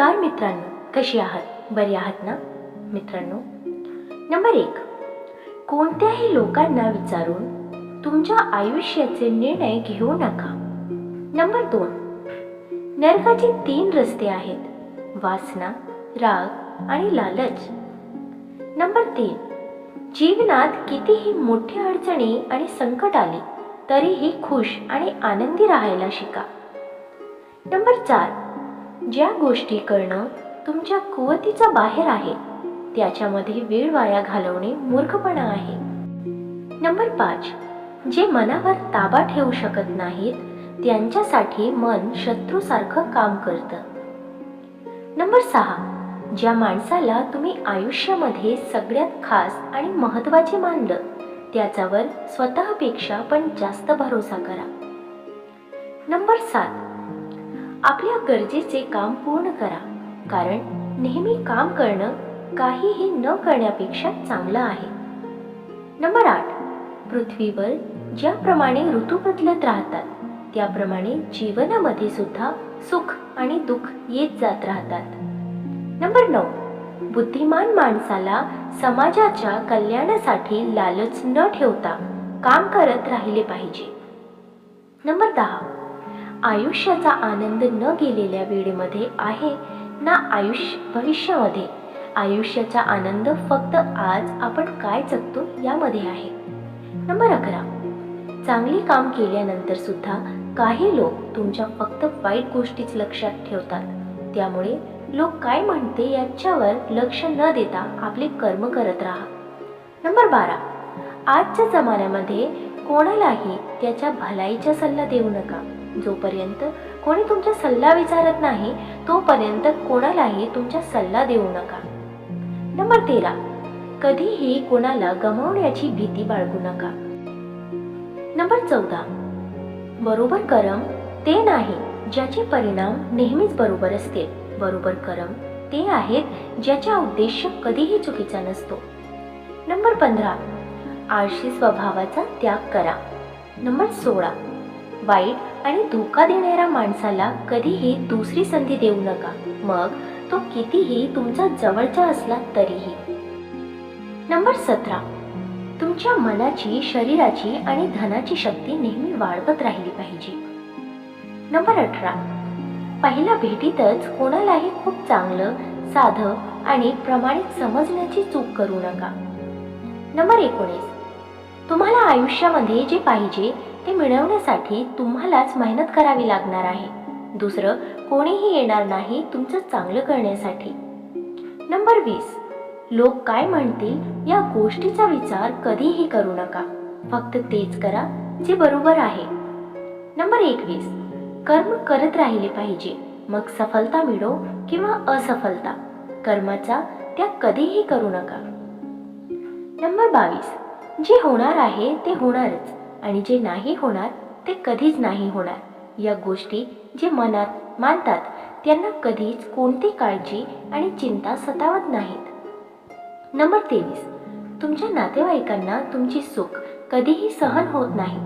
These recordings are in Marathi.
नमस्कार मित्रांनो कशी आहात? बरी आहात ना? मित्रांनो नंबर एक कोणत्याही लोकांना विचारून तुमच्या आयुष्याचे निर्णय घेऊ नका. नंबर दोन नरकाचे तीन रस्ते आहेत वासना राग आणि लालच. नंबर तीन जीवनात कितीही मोठी अडचणी आणि संकट आली तरीही खुश आणि आनंदी राहायला शिका. नंबर चार ज्या गोष्टी करणं तुमच्या कुवतीचा बाहेर आहे त्याच्यामध्ये वेळ वाया घालवणे मूर्खपणा आहे. नंबर पाच जे मनावर ताबा ठेवू शकत नाहीत त्यांच्यासाठी मन शत्रूसारखं काम करतं. नंबर सहा ज्या माणसाला तुम्ही आयुष्यामध्ये सगळ्यात खास आणि महत्त्वाचे मानलं त्याच्यावर स्वतःपेक्षा पण जास्त भरोसा करा. नंबर सात आपल्या गरजेचे काम पूर्ण करा. कारण नेहमी काम करणं काहीही न करण्यापेक्षा चांगलं आहे. नंबर आठ. पृथ्वीवर ज्याप्रमाणे ऋतू बदलत राहतात त्याप्रमाणे जीवनामध्ये सुद्धा सुख आणि दुःख येत जात राहतात. नंबर नऊ. बुद्धिमान माणसाला समाजाच्या कल्याणासाठी लालच न ठेवता काम करत राहिले पाहिजे. नंबर दहा. आयुष्याचा आनंद न गेलेल्या वेळेमध्ये आहे ना आयुष्य भविष्यामध्ये? आयुष्याचा आनंद फक्त आज आपण काय जगतो यामध्ये आहे. नंबर अकरा. चांगली काम केल्यानंतर सुद्धा काही लोक तुमच्या फक्त वाईट गोष्टीच लक्षात ठेवतात. त्यामुळे लोक काय म्हणते याच्यावर लक्ष न देता आपले कर्म करत राहा. नंबर बारा. आजच्या जमान्यामध्ये कोणालाही त्याच्या भलाईचा सल्ला देऊ नका. जोपर्यंत कोणी तुमचा सल्ला विचारत नाही तोपर्यंत कोणालाही तुमचा सल्ला देऊ नका. नंबर तेरा. कधीही कोणाला गमावण्याची भीती बाळगू नका. नंबर चौदा. बरोबर करम ते नाही ज्याचे परिणाम नेहमीच बरोबर असतील बरोबर करम ते आहेत ज्याचा उद्देश कधीही चुकीचा नसतो. नंबर पंधरा. आळशी स्वभावाचा त्याग करा. नंबर सोळा. वाईट आणि धोका देणाऱ्या माणसाला कधीही दुसरी संधी देऊ नका. मग तो कितीही तुमचा जवळचा असला तरीही. नंबर सतरा. तुमच्या मनाची शरीराची आणि धनाची शक्ती नेहमी वाढवत राहिली पाहिजे. नंबर अठरा. पहिल्या भेटीतच कोणालाही खूप चांगलं साधं आणि प्रमाणित समजण्याची चूक करू नका. नंबर एकोणीस. तुम्हाला आयुष्यामध्ये जे पाहिजे ते मिळवण्यासाठी तुम्हालाच मेहनत करावी लागणार आहे. दुसरं कोणीही येणार नाही तुमचं चांगलं करण्यासाठी. नंबर वीस. लोक काय म्हणतील या गोष्टीचा विचार कधीही करू नका. फक्त तेच करा जे बरोबर आहे. नंबर एकवीस. कर्म करत राहिले पाहिजे. मग सफलता मिळो किंवा असफलता. कर्माचा त्या कधीही करू नका. नंबर बावीस. जे होणार आहे ते होणारच. आणि जे नाही होणार ते कधीच नाही होणार. या गोष्टी जे मनात मानतात त्यांना कधीच कोणती काळजी आणि चिंता सतावत नाहीत. नंबर तेवीस. तुमच्या नातेवाईकांना तुमची सुख कधीही सहन होत नाही.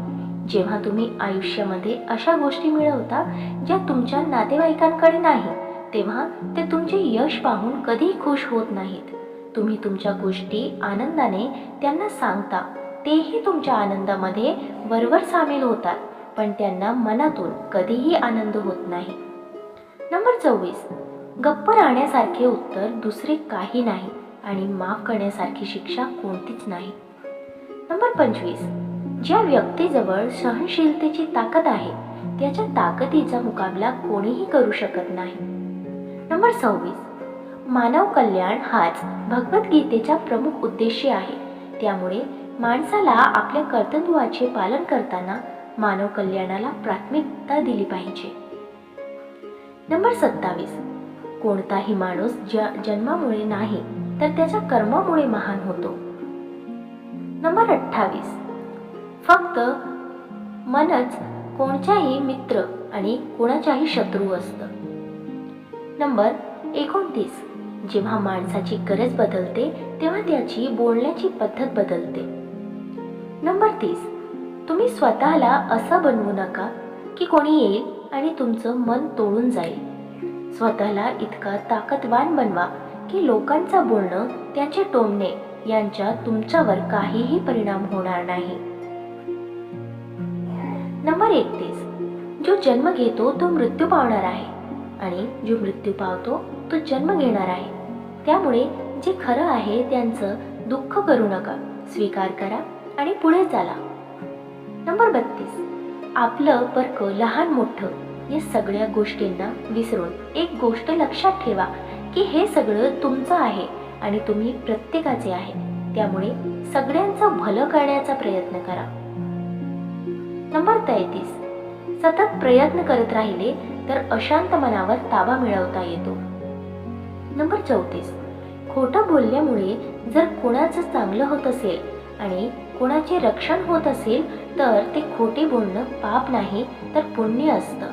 जेव्हा तुम्ही आयुष्यामध्ये अशा गोष्टी मिळवता ज्या तुमच्या नातेवाईकांकडे नाही तेव्हा ते तुमचे यश पाहून कधीही खुश होत नाहीत. तुम्ही तुमच्या गोष्टी आनंदाने त्यांना सांगता तेही तुमच्या आनंदामध्ये वरवर सामील होतात पण त्यांना मनातून कधीही आनंद होत नाही. नंबर चोवीस. गप्प राहण्यासारखे उत्तर दुसरे काही नाही आणि माफ करण्यासारखी शिक्षा कोणतीच नाही. नंबर पंचवीस. ज्या व्यक्तीजवळ सहनशीलतेची ताकद आहे त्याच्या ताकदीचा मुकाबला कोणीही करू शकत नाही. नंबर सव्वीस. मानव कल्याण हाच भगवद्गीतेचा प्रमुख उद्देश आहे त्यामुळे माणसाला आपल्या कर्तृत्वाचे पालन करताना मानव कल्याणाला प्राथमिकता दिली पाहिजे. नंबर सत्तावीस. कोणताही माणूस ज जन्मामुळे नाही तर त्याच्या कर्मामुळे महान होतो. नंबर अठ्ठावीस. फक्त मनच कोणच्याही मित्र आणि कोणाच्याही शत्रू असतं. नंबर एकोणतीस. जेव्हा माणसाची गरज बदलते तेव्हा त्याची बोलण्याची पद्धत बदलते. नंबर तीस. तुम्ही स्वतःला असं बनवू नका की कोणी येईल आणि तुमचं मन तोडून जाईल. स्वतःला इतका ताकदवान बनवा की लोकांचं बोलणं त्याचे टोमणे यांच्या तुमच्यावर काहीही परिणाम होणार नाही. नंबर एकतीस. जो जन्म घेतो तो मृत्यू पावणार आहे. आणि जो मृत्यू पावतो तो जन्म घेणार आहे. त्यामुळे जे खरं आहे त्यांचं दुःख करू नका. स्वीकार करा. आणि पुढे चाला. नंबर बत्तीस. आपलं बरक लहान मोठं या सगळ्या गोष्टींना विसरून एक गोष्ट लक्षात ठेवा की हे सगळं तुमचं आहे आणि तुम्ही प्रत्येकाचे आहे. त्यामुळे सगळ्यांचं भलं करण्याचा प्रयत्न करा. नंबर तेहतीस. सतत प्रयत्न करत राहिले तर अशांत मनावर ताबा मिळवता येतो. नंबर चौतीस. खोटं बोलल्यामुळे जर कोणाचं चांगलं होत असेल आणि कोणाचे रक्षण होत असेल तर ते खोटे बोलणं पाप नाही तर पुण्य असतं.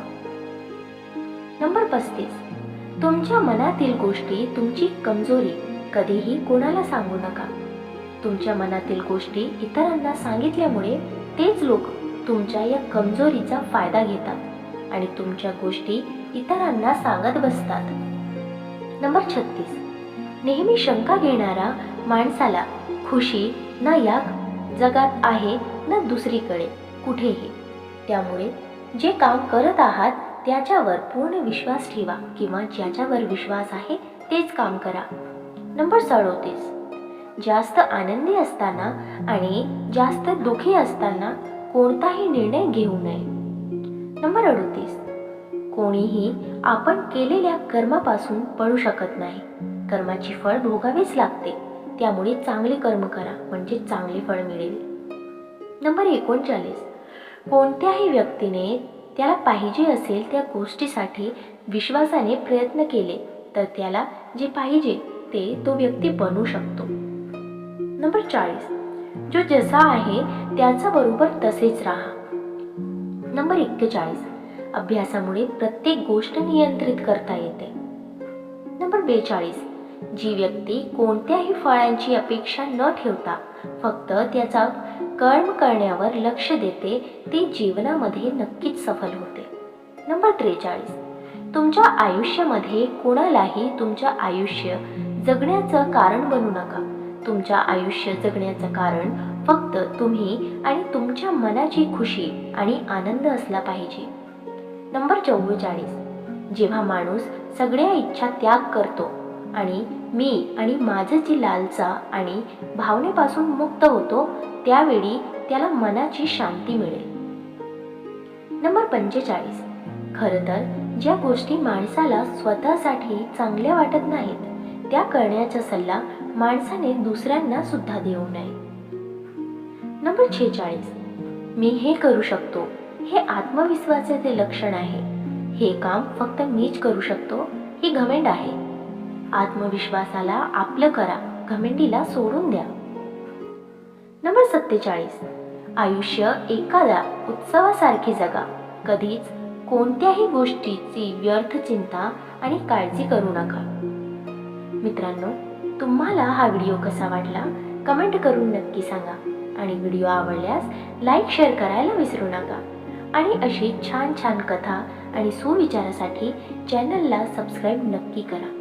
नंबर पस्तीस. तुमच्या मनातील गोष्टी तुमची कमजोरी कधीही कोणाला सांगू नका. तुमच्या मनातील गोष्टी इतरांना सांगितल्यामुळे तेच लोक तुमच्या या कमजोरीचा फायदा घेतात आणि तुमच्या गोष्टी इतरांना सांगत बसतात. नंबर छत्तीस. नेहमी शंका घेणारा माणसाला खुशी ना या जगात आहे ना दुसरीकडे कुठेही. त्यामुळे जे काम करत आहात त्याच्यावर पूर्ण विश्वास ठेवा किंवा ज्याच्यावर विश्वास आहे तेच काम करा. नंबर सडोतीस. जास्त आनंदी असताना आणि जास्त दुखी असताना कोणताही निर्णय घेऊ नये. नंबर अडतीस. कोणीही आपण केलेल्या कर्मापासून पळू शकत नाही. कर्माची फळ भोगावीच लागते. त्यामुळे चांगले कर्म करा म्हणजे चांगले फळ मिळेल. नंबर एकोणचाळीस. कोणत्याही व्यक्तीने त्याला पाहिजे असेल त्या गोष्टीसाठी विश्वासाने प्रयत्न केले तर त्याला जे पाहिजे ते तो व्यक्ती बनू शकतो. नंबर चाळीस. जो जसा आहे त्याचा बरोबर तसेच राहा. नंबर एक्केचाळीस. अभ्यासामुळे प्रत्येक गोष्ट नियंत्रित करता येते. नंबर बेचाळीस. जी व्यक्ती कोणत्याही फळांची अपेक्षा न ठेवता फक्त त्याचा कर्म करण्यावर लक्ष देते ती जीवनामध्ये नक्कीच सफल होते. नंबर त्रेचाळीस. तुमच्या आयुष्यामध्ये कोणालाही तुमच्या आयुष्य जगण्याचं कारण बनू नका. तुमच्या आयुष्य जगण्याचं कारण फक्त तुम्ही आणि तुमच्या मनाची खुशी आणि आनंद असला पाहिजे. नंबर चव्वेचाळीस. जेव्हा माणूस सगळ्या इच्छा त्याग करतो आणि मी आणि माझं जी लालसा आणि भावनेपासून मुक्त होतो त्यावेळी त्याला मनाची शांती मिळेल. नंबर पंचेचाळीस. खरं तर ज्या गोष्टी माणसाला स्वतःसाठी चांगल्या वाटत नाहीत त्या करण्याचा सल्ला माणसाने दुसऱ्यांना सुद्धा देऊ नये. नंबर छेचाळीस. मी हे करू शकतो हे आत्मविश्वासाचे लक्षण आहे. हे काम फक्त मीच करू शकतो ही घमेंड आहे. आत्मविश्वासाला आपलं करा. घमेंडीला सोडून द्या. नंबर सत्तेचाळीस. आयुष्य एखाद्या उत्सवासारखे जगा. कधीच कोणत्याही गोष्टीची व्यर्थ चिंता आणि काळजी करू नका. मित्रांनो तुम्हाला हा व्हिडिओ कसा वाटला? कमेंट करून नक्की सांगा. आणि व्हिडिओ आवडल्यास लाईक शेअर करायला विसरू नका. आणि अशी छान छान कथा आणि सुविचारासाठी चॅनलला सबस्क्राईब नक्की करा.